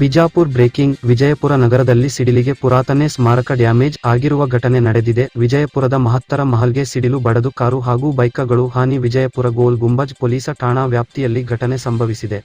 Bijapur breaking, Vijayapura ನಗರದಲ್ಲಿ ಸಿಡಿಲಿಗೆ ಪುರಾತನೆ ಸ್ಮಾರಕ damage ಆಗಿರುವ ಘಟನೆ ನಡೆದಿದೆ. ವಿಜಯಪುರದ ಮಹತ್ತರ ಮಹಲ್ಗೆ ಸಿಡಿಲು ಬಡದು ಕಾರು ಹಾಗೂ ಬೈಕಗಳು ಹಾನಿ. ವಿಜಯಪುರ ಗೋಲ್ ಗುಂಬಜ್ ಪೊಲೀಸ ಠಾಣಾ ವ್ಯಾಪ್ತಿಯಲ್ಲಿ ಘಟನೆ ಸಂಭವಿಸಿದೆ.